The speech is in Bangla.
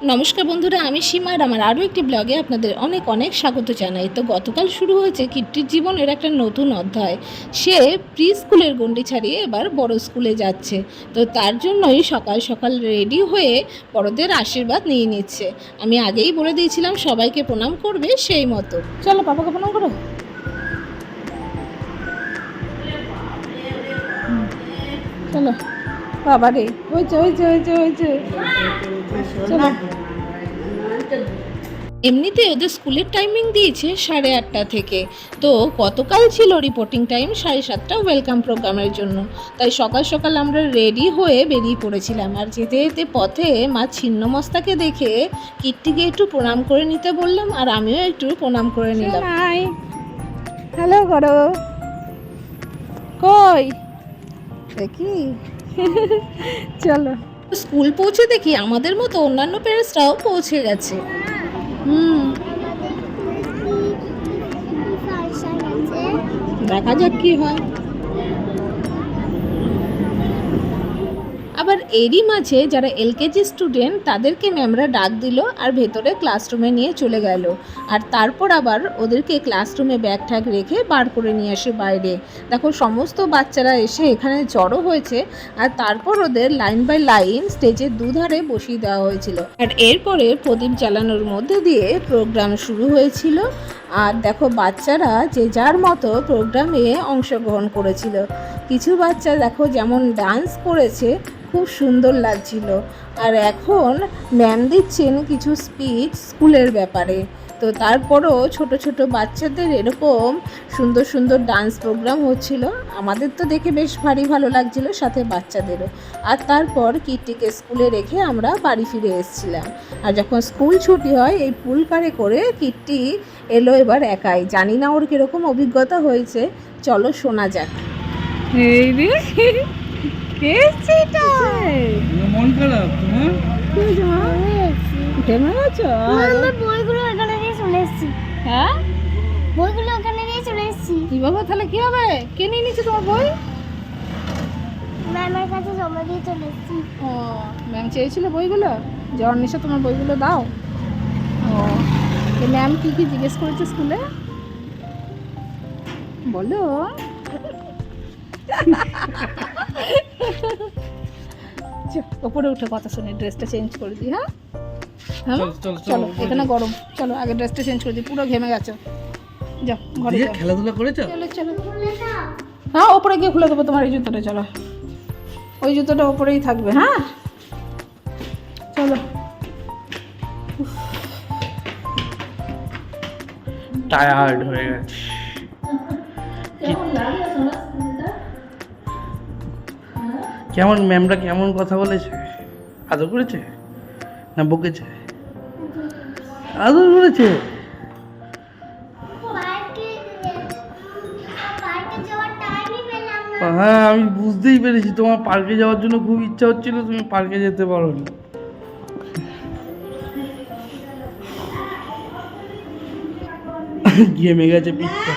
নমস্কার বন্ধুরা, আমি সীমা আর আমার আরও একটি ব্লগে আপনাদের অনেক অনেক স্বাগত জানাই। তো গতকাল শুরু হয়েছে কীর্তির জীবনের একটা নতুন অধ্যায়। সে প্রি স্কুলের গণ্ডি ছাড়িয়ে এবার বড় স্কুলে যাচ্ছে। তো তার জন্যই সকাল সকাল রেডি হয়ে বড়দের আশীর্বাদ নিয়ে নিচ্ছে। আমি আগেই বলে দিয়েছিলাম, সবাইকে প্রণাম করবে সেই মতো। চলো বাবাকে প্রণাম করো। বাবা রে হয়েছে হয়েছে হয়েছে হয়েছে। এমনিতে ওদের স্কুলের টাইমিং দিয়েছে সাড়ে আটটা থেকে। তো গতকাল ছিল রিপোর্টিং টাইম সাড়ে সাতটা ওয়েলকাম প্রোগ্রামের জন্য। তাই সকাল সকাল আমরা রেডি হয়ে বেরিয়ে পড়েছিলাম। আর যেতে যেতে পথে মা ছিন্নমস্তাকে দেখে কীর্তিকে একটু প্রণাম করে নিতে বললাম আর আমিও একটু প্রণাম করে নিলাম। হ্যালো করো কই? দেখি। চলো। স্কুল পৌঁছে দেখি আমাদের মতো অন্যান্য প্যারেন্টসরাও পৌঁছে গেছে। হুম। দেখা যাক কি হয় আবার এরই মাঝে যারা এলকেজি স্টুডেন্ট, তাদেরকে ম্যামরা ডাক দিল আর ভেতরে ক্লাসরুমে নিয়ে চলে গেল। আর তারপর আবার ওদেরকে ক্লাসরুমে ব্যাগ ঠ্যাগ রেখে বার করে নিয়ে আসে বাইরে। দেখো, সমস্ত বাচ্চারা এসে এখানে জড়ো হয়েছে আর তারপর ওদের লাইন বাই লাইন স্টেজের দুধারে বসিয়ে দেওয়া হয়েছিল। আর এরপরে প্রদীপ জ্বালানোর মধ্যে দিয়ে প্রোগ্রাম শুরু হয়েছিল। আর দেখো, বাচ্চারা যে যার মতো প্রোগ্রামে অংশগ্রহণ করেছিল। কিছু বাচ্চা দেখো, যেমন ডান্স করেছে খুব সুন্দর লাগছিল। আর এখন ম্যাম দিচ্ছেন কিছু স্পিচ স্কুলের ব্যাপারে। তো তারপরও ছোট ছোট বাচ্চাদের এরকম সুন্দর সুন্দর ডান্স প্রোগ্রাম হচ্ছিল। আমাদের তো দেখে বেশ ভারী ভালো লাগছিল সাথে বাচ্চাদেরও। আর তারপর কীর্তিকে স্কুলে রেখে আমরা বাড়ি ফিরে এসেছিলাম। আর যখন স্কুল ছুটি হয়, এই পুল কারে করে কীর্তি এলো এবার একাই। জানি না ওর কীরকম অভিজ্ঞতা হয়েছে। চলো শোনা যাক। কে সেটা মন খারাপ তোমার? ঘেমে গেছো আমরা বইগুলো ওখানে দিয়ে চলে এসেছি। হ্যাঁ? বইগুলো ওখানে দিয়ে চলে এসেছি। কি বাবা তাহলে কি হবে? কে নিয়ে নিচ্ছে তোমার বই? ম্যামের কাছে জমা দিয়ে চলে এসেছি। ও ম্যাম চেয়েছিল বইগুলো? জ্বর নিশা তোমার বইগুলো দাও। ও তো ম্যাম কি কি জিজ্ঞেস করেছে স্কুলে? বলো। ওপরে উঠে কথা শুনি ড্রেসটা চেঞ্জ করে দিই হ্যাঁ? হ্যাঁ চল, এখানে গরম। চলো আগে ড্রেসটা চেঞ্জ করে দিই পুরো ঘেমে গেছো। যাও ঘরে খেলাধুলা করেছ? চলো চলো। হ্যাঁ ওপরে গিয়ে খুলে দেবো তোমার এই জুতোটা চলো। ওই জুতোটা ওপরেই থাকবে হ্যাঁ? চলো। টায়ার্ড হয়ে গেছে। কেমন ম্যামরা কেমন কথা বলেছে? আদর করেছে? না বকেছে? আদর করেছে? হ্যাঁ আমি বুঝতেই পেরেছি। তোমার পার্কে যাওয়ার জন্য খুব ইচ্ছা হচ্ছিল, তুমি পার্কে যেতে পারো না ঘেমে গেছে পিঠটা।